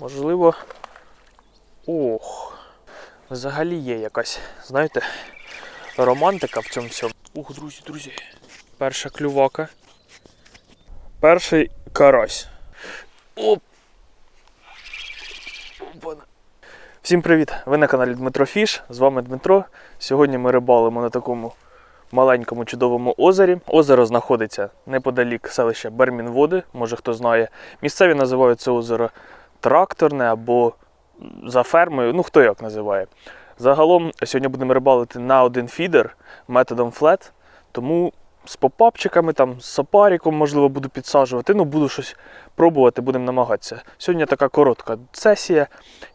Можливо. Ох. Взагалі є якась, знаєте, романтика в цьому всьому. Ух, друзі, друзі. Перша клювака. Перший карась. Оп. Всім привіт! Ви на каналі Дмитро Фіш. З вами Дмитро. Сьогодні ми рибалимо на такому маленькому чудовому озері. Озеро знаходиться неподалік селища Бермінводи, може хто знає. Місцеві називають це озеро тракторне або за фермою, ну хто як називає. Загалом сьогодні будемо рибалити на один фідер методом флет, тому з попапчиками, там, з сапаріком, можливо, буду підсаджувати. Ну, буду щось пробувати, будемо намагатися. Сьогодні така коротка сесія.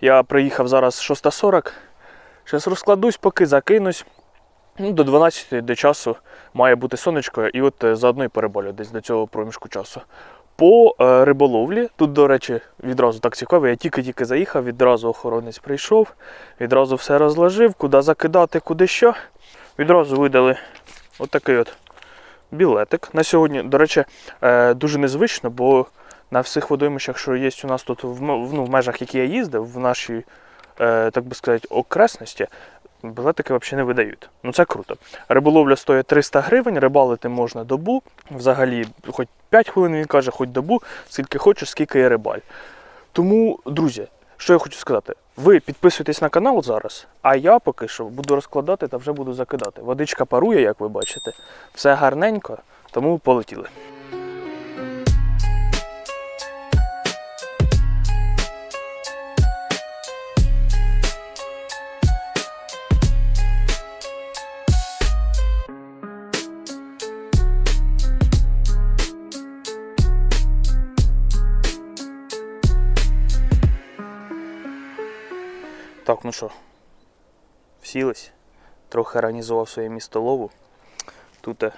Я приїхав зараз 6.40. Зараз розкладусь, поки закинусь. Ну, до 12 до часу має бути сонечко, і от е, заодно і переболю десь до цього проміжку часу. По е, риболовлі, тут, до речі, відразу так цікаво, я тільки-тільки заїхав, відразу охоронець прийшов, відразу все розложив, куди закидати, куди що. Відразу видали отакий от білетик. На сьогодні, до речі, е, дуже незвично, бо на всіх водоймищах, що є у нас тут в, ну, в межах, які я їздив, в нашій, е, так би сказати, окресності, білетики взагалі не видають. Ну це круто. Риболовля стоїть 300 гривень, рибалити можна добу. Взагалі, хоч 5 хвилин він каже, хоч добу, скільки хочеш, скільки є рибаль. Тому, друзі, що я хочу сказати, ви підписуйтесь на канал зараз, а я поки що буду розкладати та вже буду закидати. Водичка парує, як ви бачите, все гарненько, тому полетіли. Що, всілись. Трохи організував своє місто лову. Тут е,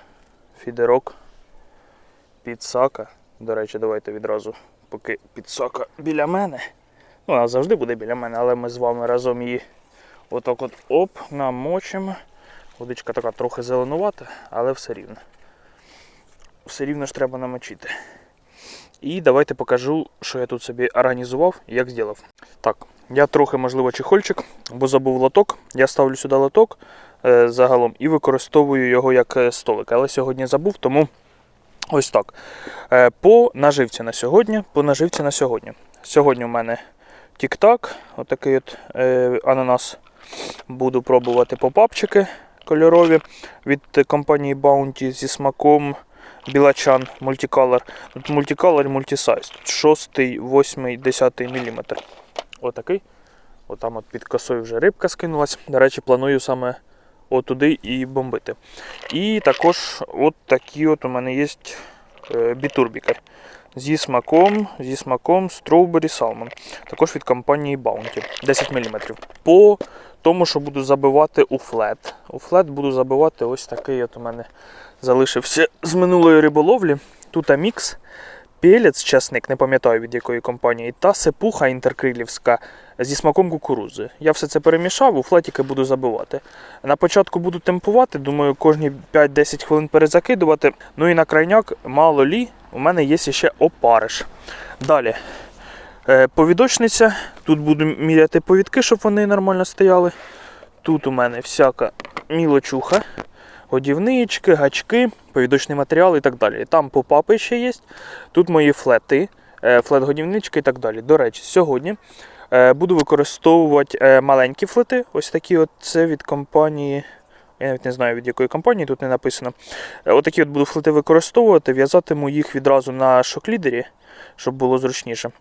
фідерок, підсака. До речі, давайте відразу, поки підсака біля мене. Ну, вона завжди буде біля мене, але ми з вами разом її отак от оп, намочимо. Водичка така трохи зеленувата, але все рівно. Все рівно ж треба намочити. І давайте покажу, що я тут собі організував і як зробив. Так, я трохи, можливо, чехольчик, бо забув лоток. Я ставлю сюди лоток е, загалом і використовую його як е, столик. Але сьогодні забув, тому ось так. Е, по наживці на сьогодні. По наживці на сьогодні. Сьогодні у мене тік-так, отакий от е, ананас. Буду пробувати попапчики кольорові від компанії Bounty зі смаком Білачан. Тут Multicolor Multisize. Тут 6, 8, 10 мм. Отакий. Отам от під косою вже рибка скинулась. До речі, планую саме отуди і бомбити. І також от такі от у мене є е, бітурбіки. Зі смаком, зі смаком Strawberry Salmon. Також від компанії Bounty 10 мм. По тому, що буду забивати у флет. У флет буду забивати ось такий от у мене залишився з минулої риболовлі. Тут амікс, пелець, часник, не пам'ятаю від якої компанії, та сипуха інтеркрилівська зі смаком кукурузи. Я все це перемішав, у флетіки буду забивати. На початку буду темпувати, думаю, кожні 5-10 хвилин перезакидувати. Ну і на крайняк, мало лі, у мене є ще опариш. Далі. Е, Повідочниця. Тут буду міряти повідки, щоб вони нормально стояли. Тут у мене всяка мілочуха, годівнички, гачки, повідочний матеріал і так далі. Там попапи ще є. Тут мої флети, е, флет-годівнички і так далі. До речі, сьогодні е, буду використовувати е, маленькі флети. Ось такі от це від компанії. Я навіть не знаю від якої компанії, тут не написано. Отакі от буду флети використовувати, в'язатиму їх відразу на шоклідері, щоб було зручніше.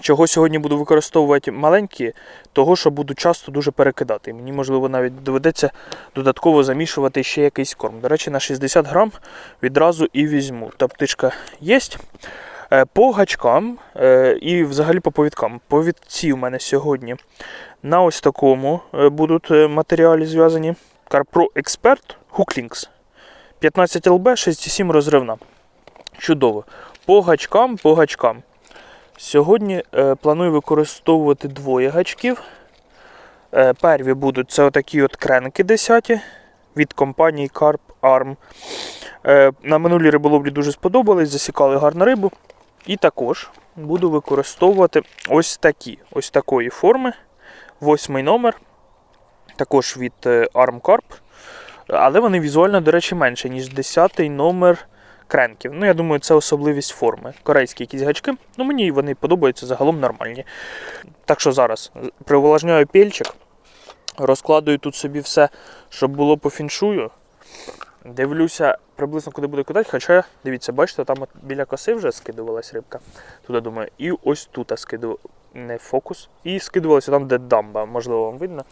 Чого сьогодні буду використовувати маленькі, того, що буду часто дуже перекидати. Мені, можливо, навіть доведеться додатково замішувати ще якийсь корм. До речі, на 60 грам відразу і візьму. Та птичка є. Е, По гачкам е, і взагалі по повідкам. Повідці у мене сьогодні на ось такому е, будуть матеріалі зв'язані. CarPro Expert Hooklinks 15 LB 6,7 розривна. Чудово. По гачкам, по гачкам. Сьогодні е, планую використовувати двоє гачків. Е, перві будуть це отакі от кренки 10 від компанії Carp Arm. Е, на минулій риболовлі дуже сподобались, засікали гарну рибу. І також буду використовувати ось такі, ось такої форми. Восьмий номер, також від Arm Carp. Але вони візуально, до речі, менше, ніж 10 номер кренків. Ну, я думаю, це особливість форми. Корейські якісь гачки. Ну, мені вони подобаються загалом нормальні. Так що зараз привлажняю пільчик, розкладую тут собі все, щоб було по фіншую. Дивлюся приблизно, куди буду кидати. Хоча, дивіться, бачите, там от біля коси вже скидувалась рибка. Туди думаю, і ось тут скидував не фокус. І скидувалося там, де дамба, можливо, вам видно.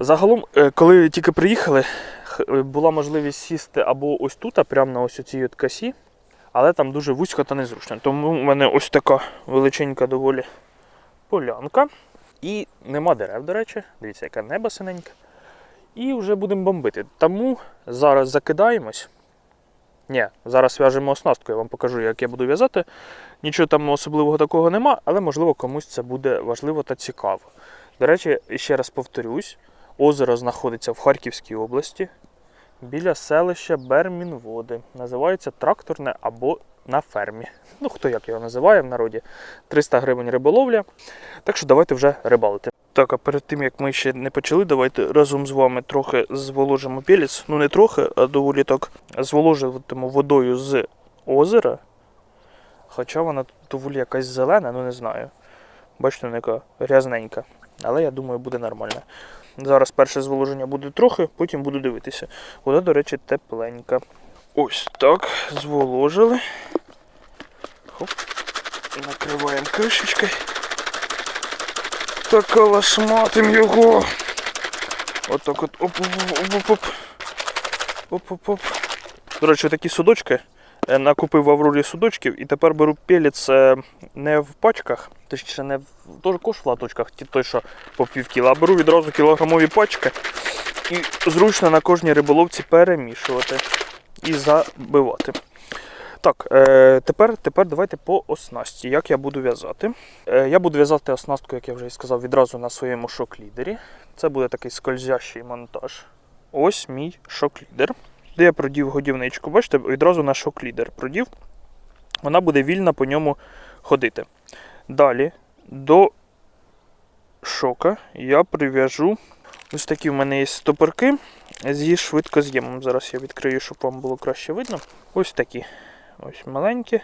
Загалом, е, коли тільки приїхали, була можливість сісти або ось тут, а прямо на ось цій от косі, але там дуже вузько та незручно. Тому в мене ось така величенька доволі полянка. І нема дерев, до речі. Дивіться, яке небо синеньке. І вже будемо бомбити. Тому зараз закидаємось. Ні, зараз в'яжемо оснастку, я вам покажу, як я буду в'язати. Нічого там особливого такого нема, але можливо комусь це буде важливо та цікаво. До речі, ще раз повторюсь, озеро знаходиться в Харківській області біля селища Бермінводи. Називається тракторне або на фермі. Ну, хто як його називає в народі. 300 гривень риболовля. Так що давайте вже рибалити. Так, а перед тим як ми ще не почали, давайте разом з вами трохи зволожимо пілець. Ну не трохи, а доволі так зволожуватиму водою з озера. Хоча вона доволі якась зелена, ну не знаю. Бачите, вона яка грязненька. Але я думаю, буде нормально. Зараз перше зволоження буде трохи, потім буду дивитися. Вода, до речі, тепленька. Ось так, зволожили. Хоп. Накриваємо кришечкою. Та калашматим його. Отак от оп-оп-оп-оп. Оп-оп-оп. До речі, такі судочки. Е, Накупив в Аврорі судочків і тепер беру пелець е, не в пачках, точніше не в також в латочках, ті той, що по пів кіла, а беру відразу кілограмові пачки і зручно на кожній риболовці перемішувати і забивати. Так, е, тепер, тепер давайте по оснасті. Як я буду в'язати? Я буду в'язати оснастку, як я вже і сказав, відразу на своєму шок-лідері. Це буде такий скользящий монтаж. Ось мій шок-лідер. Де я продів годівничку, бачите, відразу на шок-лідер продів. Вона буде вільно по ньому ходити. Далі до шока я прив'яжу ось такі в мене є стопорки зі швидкоз'ємом. Зараз я відкрию, щоб вам було краще видно. Ось такі. Ось маленькі.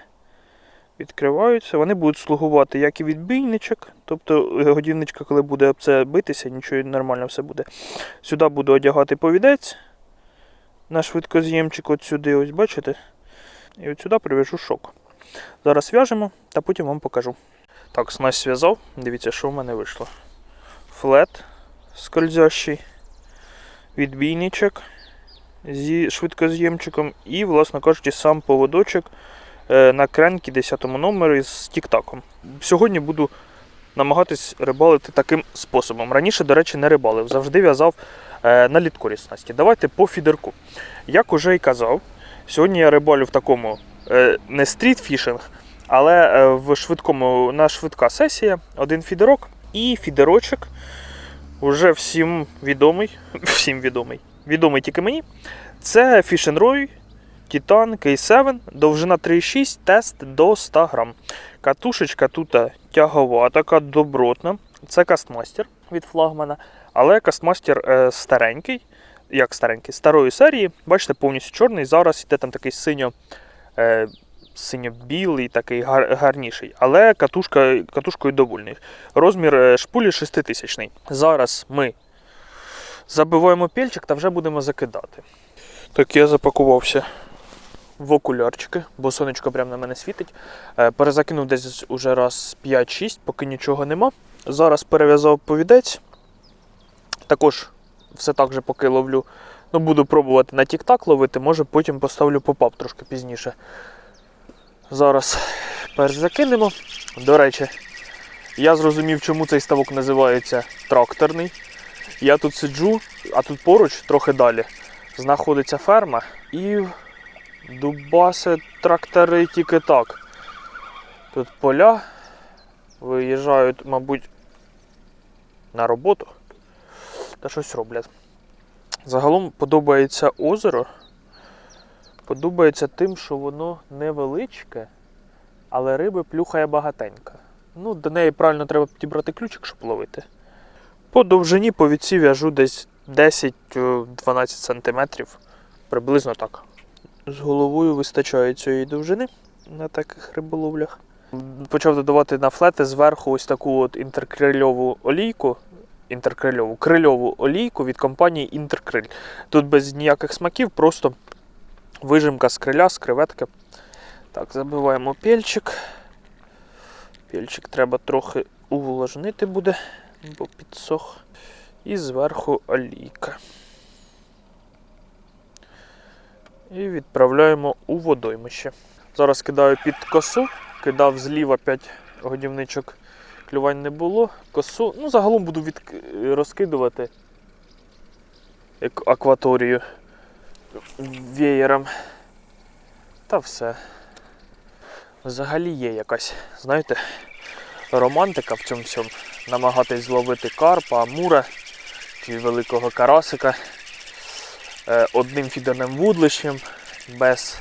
Відкриваються. Вони будуть слугувати як і відбійничок. Тобто е, годівничка, коли буде об це битися, нічого нормально все буде. Сюди буду одягати повідець на швидкоз'ємчик от сюди, ось бачите? І от сюди прив'яжу шок. Зараз в'яжемо та потім вам покажу. Так, снасть зв'язав. Дивіться, що в мене вийшло. Флет скользящий, відбійничок зі швидкоз'ємчиком і, власне кажучи, сам поводочок е, на кренкі 10 номері з тік-таком. Сьогодні буду намагатись рибалити таким способом. Раніше, до речі, не рибалив, завжди в'язав е, на літкорі снасті. Давайте по фідерку. Як уже і казав, сьогодні я рибалю в такому е, не стрітфішинг, але е, в швидкому на швидка сесія, один фідерок і фідерочок. Уже всім відомий, всім відомий, відомий тільки мені. Це Roy Titan K7, довжина 3,6, тест до 100 грам. Катушечка тут тягова, така добротна. Це кастмастер від флагмана, але кастмастер е, старенький, як старенький, старої серії. Бачите, повністю чорний. Зараз йде там такий синьо, е, синьо-білий, такий гар, гарніший. Але катушка, катушкою довольний. Розмір е, шпулі 6000. Зараз ми забиваємо пільчик та вже будемо закидати. Так, я запакувався в окулярчики, бо сонечко прямо на мене світить. Е, Перезакинув десь уже раз 5-6, поки нічого нема. Зараз перев'язав повідець. Також все так же поки ловлю. Ну, буду пробувати на тік-так ловити, може потім поставлю попап трошки пізніше. Зараз перш закинемо. До речі, я зрозумів, чому цей ставок називається тракторний. Я тут сиджу, а тут поруч, трохи далі, знаходиться ферма і дубаси трактори тільки так. Тут поля виїжджають, мабуть, на роботу та щось роблять. Загалом подобається озеро. Подобається тим, що воно невеличке, але риби плюхає багатенько. Ну, до неї правильно треба підібрати ключик, щоб ловити. По довжині по відці в'яжу десь 10-12 см. Приблизно так. З головою вистачає цієї довжини на таких риболовлях. Почав додавати на флети зверху ось таку от інтеркрильову олійку. Інтеркрильову крильову олійку від компанії Інтеркриль. Тут без ніяких смаків, просто вижимка з криля, з креветки. Так, забиваємо пельчик. Пельчик треба трохи увлажнити буде, бо підсох. І зверху олійка. І відправляємо у водоймище. Зараз кидаю під косу, кидав зліва 5 годівничок, клювань не було. Косу, ну загалом буду від... розкидувати як акваторію веєром. Та все. Взагалі є якась, знаєте, романтика в цьому всьому. Намагатись зловити карпа, амура чи великого карасика е, одним фідерним вудлищем, без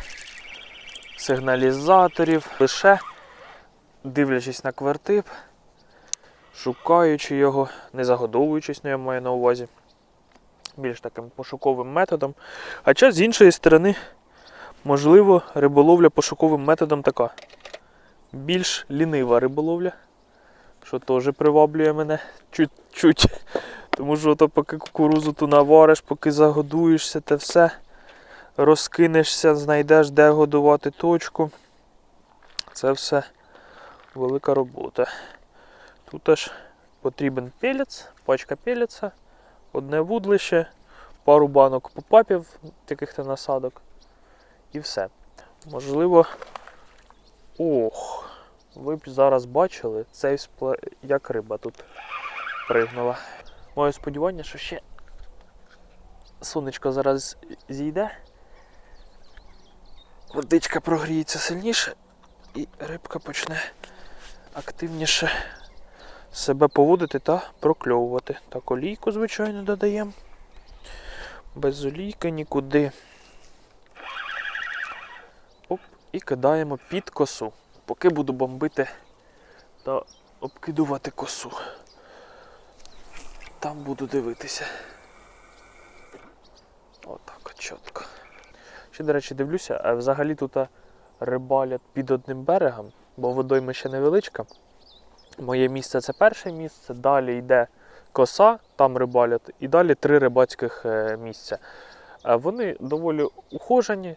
сигналізаторів, лише дивлячись на квартип, шукаючи його, не загодовуючись, ну, я маю на увазі, більш таким пошуковим методом. Хоча з іншої сторони, можливо, риболовля пошуковим методом така. Більш лінива риболовля, що теж приваблює мене чуть-чуть. Тому що то поки кукурузу ту навариш, поки загодуєшся, те все розкинешся, знайдеш, де годувати точку. Це все велика робота. Тут аж потрібен пелець, пачка пелеця, одне вудлище, пару банок попапів, таких-то насадок. І все. Можливо. Ох, ви б зараз бачили спле... як риба тут пригнула. Моє сподівання, що ще сонечко зараз зійде. Водичка прогріється сильніше і рибка почне активніше себе поводити та прокльовувати. Так, олійку, звичайно, додаємо. Без олійки нікуди. Оп, і кидаємо під косу. Поки буду бомбити та обкидувати косу. Там буду дивитися. Отак от чітко. Ще, до речі, дивлюся, а взагалі тут рибалять під одним берегом, бо водойма ще невеличка. Моє місце це перше місце, далі йде коса, там рибалять, і далі три рибацьких е, місця. Вони доволі ухожені,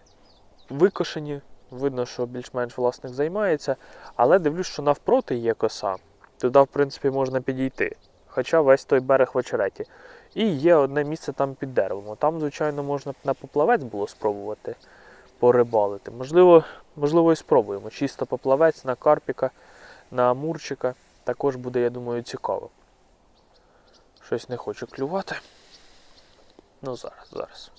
викошені. Видно, що більш-менш власник займається, але дивлюсь, що навпроти є коса. Туди, в принципі, можна підійти. Хоча весь той берег в очереті. І є одне місце там під деревом. Там, звичайно, можна на поплавець було спробувати порибалити. Можливо, можливо, і спробуємо. Чисто поплавець на карпіка, на амурчика. Також буде, я думаю, цікаво. Щось не хочу клювати. Ну, зараз, зараз.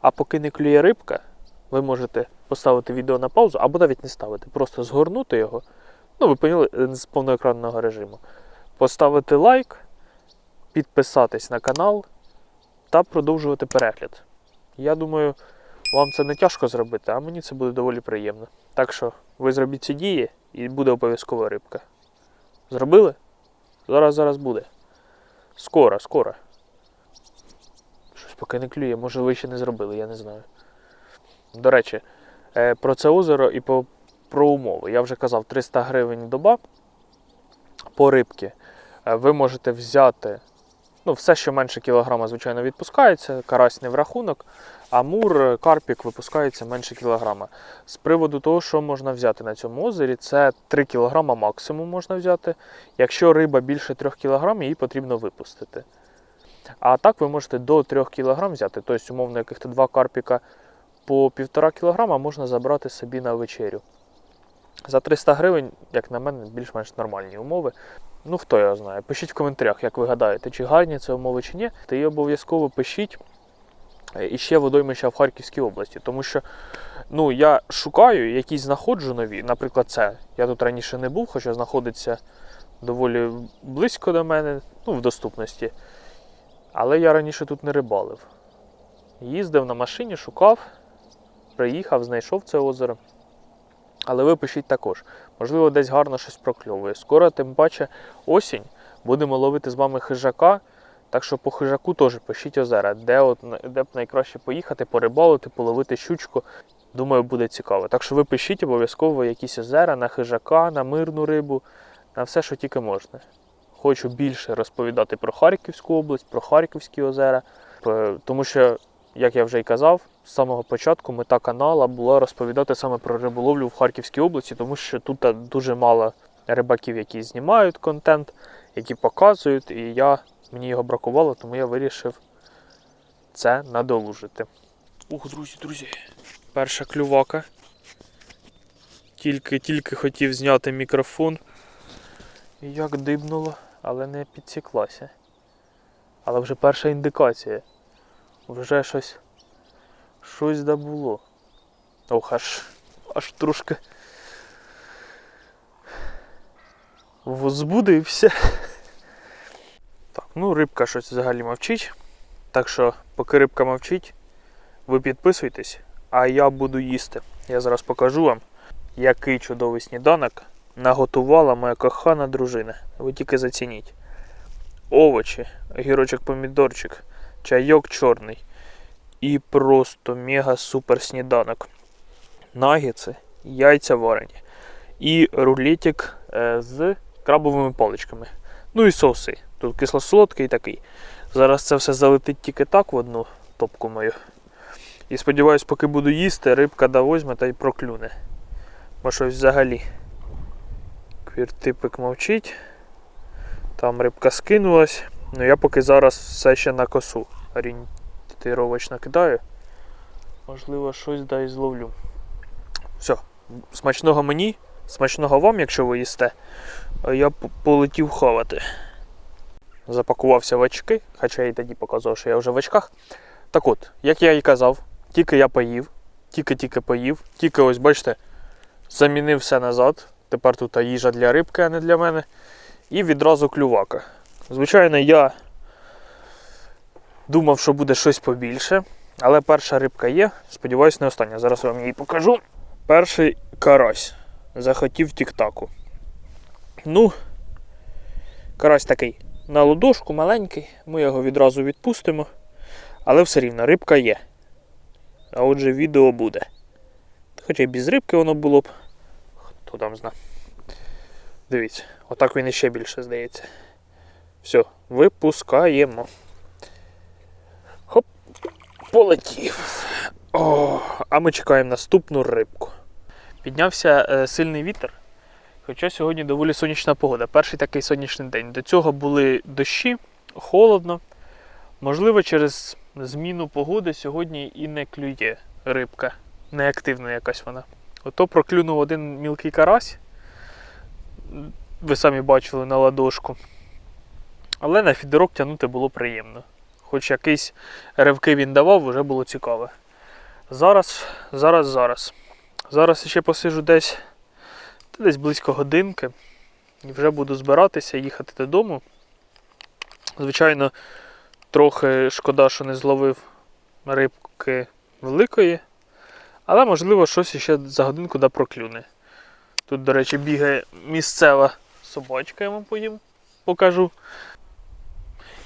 А поки не клює рибка, ви можете поставити відео на паузу, або навіть не ставити, просто згорнути його. Ну, ви поняли, з повноекранного режиму. Поставити лайк, підписатись на канал та продовжувати перегляд. Я думаю, вам це не тяжко зробити, а мені це буде доволі приємно. Так що ви зробіть ці дії і буде обов'язково рибка. Зробили? Зараз зараз буде. Скоро, скоро. Щось поки не клює, може ви ще не зробили, я не знаю. До речі, е, про це озеро і про умови. Я вже казав, 300 гривень доба по рибки. Е, Ви можете взяти ну, все, що менше кілограма, звичайно, відпускається, карась не в рахунок, а мур, е, карпік випускається менше кілограма. З приводу того, що можна взяти на цьому озері, це 3 кілограма максимум можна взяти. Якщо риба більше 3 кілограм, її потрібно випустити. А так ви можете до 3 кг взяти, тобто, умовно, яких-то два карпіка по 1,5 кг можна забрати собі на вечерю. За 300 гривень, як на мене, більш-менш нормальні умови. Ну, хто його знає. Пишіть в коментарях, як ви гадаєте, чи гарні це умови, чи ні. Та і обов'язково пишіть е, іще водоймища в Харківській області. Тому що ну, я шукаю, якісь знаходжу нові. Наприклад, це. Я тут раніше не був, хоча знаходиться доволі близько до мене, ну, в доступності. Але я раніше тут не рибалив. Їздив на машині, шукав, приїхав, знайшов це озеро. Але ви пишіть також. Можливо, десь гарно щось прокльовує. Скоро, тим паче, осінь. Будемо ловити з вами хижака. Так що по хижаку теж пишіть озера, де, от, де б найкраще поїхати, порибалити, половити щучку. Думаю, буде цікаво. Так що ви пишіть обов'язково якісь озера на хижака, на мирну рибу, на все, що тільки можна. Хочу більше розповідати про Харківську область, про Харківські озера. Тому що, як я вже й казав, з самого початку мета канала була розповідати саме про риболовлю в Харківській області, тому що тут дуже мало рибаків, які знімають контент, які показують, і я, мені його бракувало, тому я вирішив це надолужити. Ух, друзі, друзі, перша клювака. Тільки, тільки хотів зняти мікрофон. Як дибнуло, але не підсіклася. Але вже перша індикація. Вже щось. Щось да було. Ох, аж, аж трошки возбудився. Так, ну рибка щось взагалі мовчить. Так що, поки рибка мовчить, ви підписуйтесь, а я буду їсти. Я зараз покажу вам, який чудовий сніданок наготувала моя кохана дружина. Ви тільки зацініть. Овочі, гірочок помідорчик, чайок чорний. І просто мега супер сніданок. Нагетси, яйця варені. І рулетик е, з крабовими паличками. Ну і соуси. Тут кисло-солодкий такий. Зараз це все залетить тільки так в одну топку мою. І сподіваюсь, поки буду їсти, рибка да возьме та й проклюне. Бо щось взагалі. Квіртипик мовчить. Там рибка скинулась. Ну я поки зараз все ще на косу орієнтировочно кидаю. Можливо, щось да і зловлю. Все, смачного мені, смачного вам, якщо ви їсте. А я полетів хавати. Запакувався в очки, хоча я і тоді показував, що я вже в очках. Так от, як я і казав, тільки я поїв, тільки-тільки поїв, тільки ось бачите, замінив все назад. Тепер тут їжа для рибки, а не для мене. І відразу клювака. Звичайно, я думав, що буде щось побільше, але перша рибка є. Сподіваюсь, не остання. Зараз вам її покажу. Перший карась. Захотів тік-таку. Ну, карась такий на ладошку маленький, ми його відразу відпустимо. Але все рівно рибка є. А отже, відео буде. Хоча й без рибки воно було б. Хто там зна. Дивіться, отак він іще більше здається. Все, випускаємо. Хоп, полетів. О, а ми чекаємо наступну рибку. Піднявся е, сильний вітер. Хоча сьогодні доволі сонячна погода. Перший такий сонячний день. До цього були дощі, холодно. Можливо, через зміну погоди сьогодні і не клює рибка. Неактивна якась вона. Ото проклюнув один мілкий карась. Ви самі бачили на ладошку. Але на фідерок тягнути було приємно. Хоч якийсь ривки він давав, вже було цікаво. Зараз, зараз, зараз. Зараз ще посижу десь, десь близько годинки. І вже буду збиратися, їхати додому. Звичайно, трохи шкода, що не зловив рибки великої. Але можливо щось ще за годинку да проклюне. Тут, до речі, бігає місцева собачка, я вам потім покажу.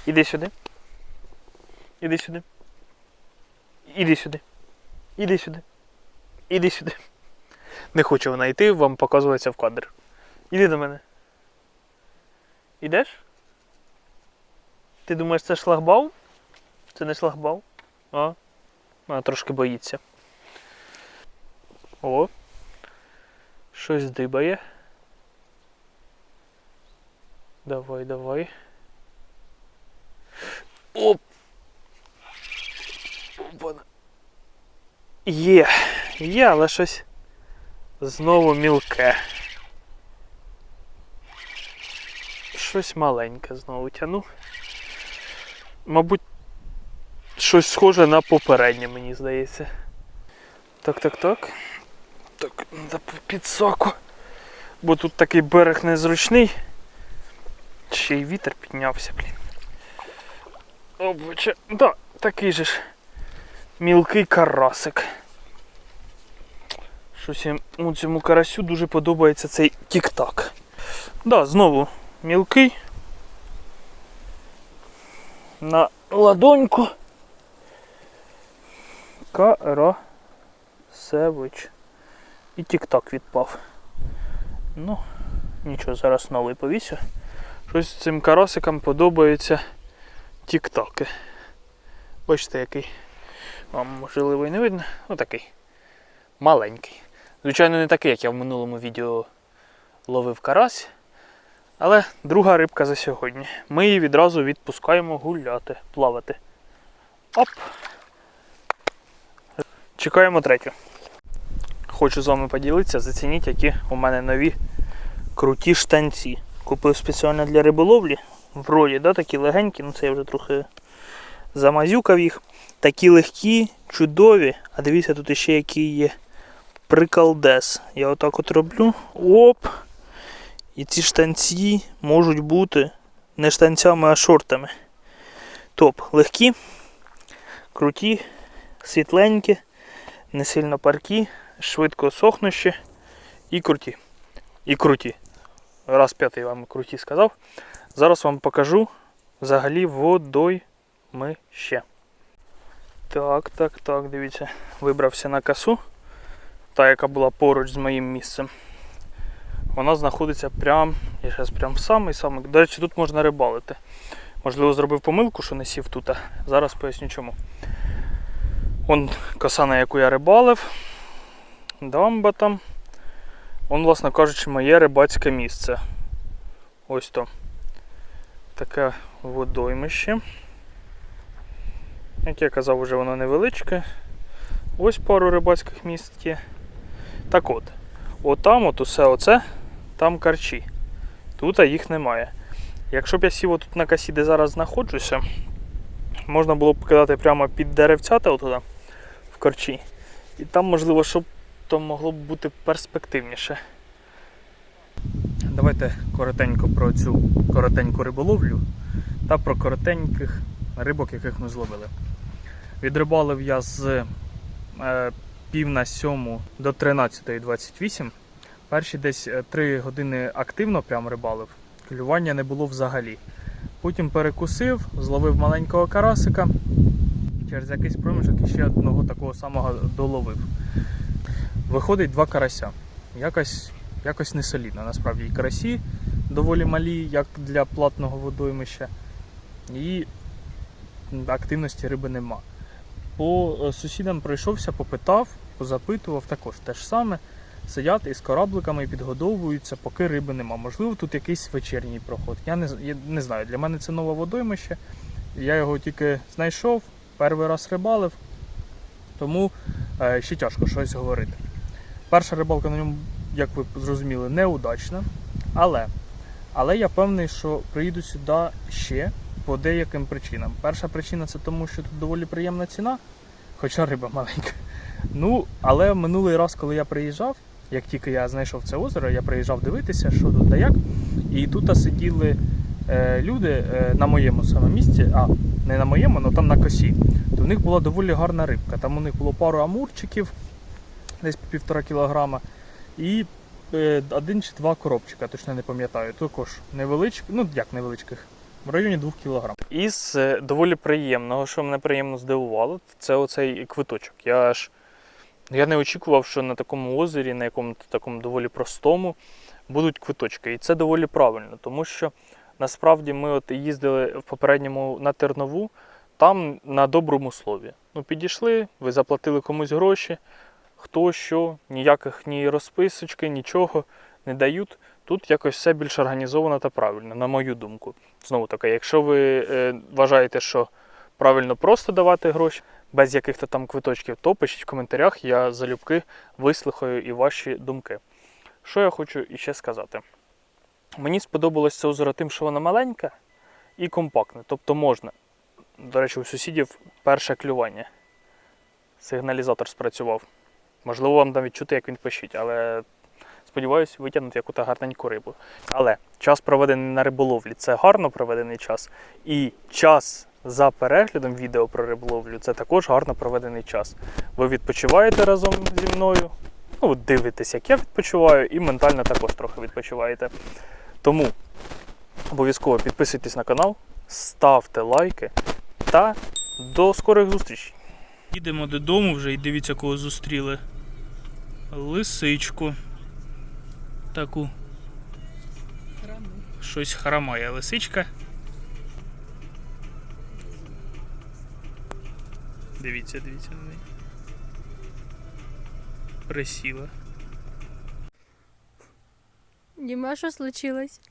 Іди сюди. Іди сюди. Іди сюди. Іди сюди. Іди сюди. Не хоче вона йти, вам показується в кадр. Іди до мене. Ідеш? Ти думаєш, це шлагбаум? Це не шлагбаум? А? Вона трошки боїться. О. Щось дибає. Давай, давай. Оп! Опана. Є, є, але щось знову мілке. Щось маленьке знову тяну. Мабуть, щось схоже на попереднє, мені здається. Так, так, так. Так, треба під соку. Бо тут такий берег незручний. Ще й вітер піднявся, блін. О, боче. Да, такий же ж мілкий карасик. Щось йому цьому карасю дуже подобається цей тік-так. Да, знову мілкий. На ладоньку. Карасевич. І тік-так відпав. Ну, нічого, зараз новий повісю. Щось цим карасикам подобаються тік-таки. Бачите, який. Вам можливо і не видно. Отакий. Маленький. Звичайно, не такий, як я в минулому відео ловив карась. Але друга рибка за сьогодні. Ми її відразу відпускаємо гуляти, плавати. Оп! Чекаємо третю. Хочу з вами поділитися, зацініть, які у мене нові круті штанці. Купив спеціально для риболовлі. Вроді, да, такі легенькі, ну це я вже трохи замазюкав їх. Такі легкі, чудові. А дивіться, тут ще який є приколдес. Я отак от роблю. Оп! І ці штанці можуть бути не штанцями, а шортами. Топ, легкі, круті, світленькі, не сильно паркі, швидко сохнущі і круті. І круті. Раз п'ятий вам круті сказав. Зараз вам покажу взагалі водоймище. Так, так, так, дивіться. Вибрався на касу, та, яка була поруч з моїм місцем. Вона знаходиться прям, я зараз прям самий самий. До речі, тут можна рибалити. Можливо, зробив помилку, що не сів тут. Зараз поясню чому. Вон коса, на яку я рибалив. Дамба там. Вон, власне кажучи, моє рибацьке місце. Ось то. Таке водоймище. Як я казав, вже воно невеличке. Ось пару рибацьких місць є. Так от, отам от усе оце, там карчі. Тут їх немає. Якщо б я сів отут на касі, де зараз знаходжуся, можна було б кидати прямо під деревцята отуда, в корчі. І там, можливо, щоб то могло б бути перспективніше. Давайте коротенько про цю коротеньку риболовлю та про коротеньких рибок, яких ми зловили. Відрибалив я з е, пів на сьому до 13.28. Перші десь 3 години активно прям рибалив, клювання не було взагалі. Потім перекусив, зловив маленького карасика. Через якийсь проміжок ще одного такого самого доловив. Виходить два карася. Якось, якось не солідно. Насправді і карасі доволі малі, як для платного водоймища. І активності риби нема. По е, сусідам пройшовся, попитав, позапитував також те ж саме. Сидять із корабликами і підгодовуються, поки риби нема. Можливо, тут якийсь вечірній проход. Я не, я не знаю. Для мене це нове водоймище. Я його тільки знайшов, перший раз рибалив, тому е, ще тяжко щось говорити. Перша рибалка на ньому, як ви зрозуміли, неудачна. Але, але я певний, що приїду сюди ще по деяким причинам. Перша причина це тому, що тут доволі приємна ціна, хоча риба маленька. Ну, але минулий раз, коли я приїжджав, як тільки я знайшов це озеро, я приїжджав дивитися, що тут та як. І тут сиділи е, люди е, на моєму саме місці, а не на моєму, але там на косі. То в них була доволі гарна рибка. Там у них було пару амурчиків, десь по півтора кілограма. І е, один чи два коробчика, точно не пам'ятаю. Також невеличких, ну як невеличких, в районі 2 кг. Із е, доволі приємного, що мене приємно здивувало, це оцей квиточок. Я ж я не очікував, що на такому озері, на якому такому доволі простому, будуть квиточки. І це доволі правильно, тому що насправді ми от їздили в попередньому на Тернову, там на доброму слові. Ну, підійшли, ви заплатили комусь гроші, хто що, ніяких ні розписочки, нічого не дають. Тут якось все більш організовано та правильно, на мою думку. Знову таки, якщо ви е, вважаєте, що правильно просто давати гроші, без яких-то там квиточків, то пишіть в коментарях, я залюбки вислухаю і ваші думки. Що я хочу іще сказати? Мені сподобалось це озеро тим, що воно маленьке і компактне. Тобто можна. До речі, у сусідів перше клювання. Сигналізатор спрацював. Можливо, вам навіть чути, як він пишіть, але сподіваюся, витягнути яку-то гарненьку рибу. Але час проведений на риболовлі це гарно проведений час. І час за переглядом відео про риболовлю це також гарно проведений час. Ви відпочиваєте разом зі мною, ну, дивитесь, як я відпочиваю, і ментально також трохи відпочиваєте. Тому обов'язково підписуйтесь на канал, ставте лайки та до скорих зустрічей. Їдемо додому вже і дивіться, кого зустріли. Лисичку. Таку. Щось хромає лисичка. Дивіться, дивіться на неї. Присіла. Діма, що случилось?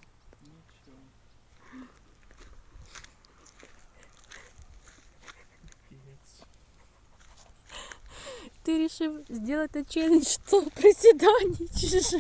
ти вирішив зробити челендж, що присідання чи що?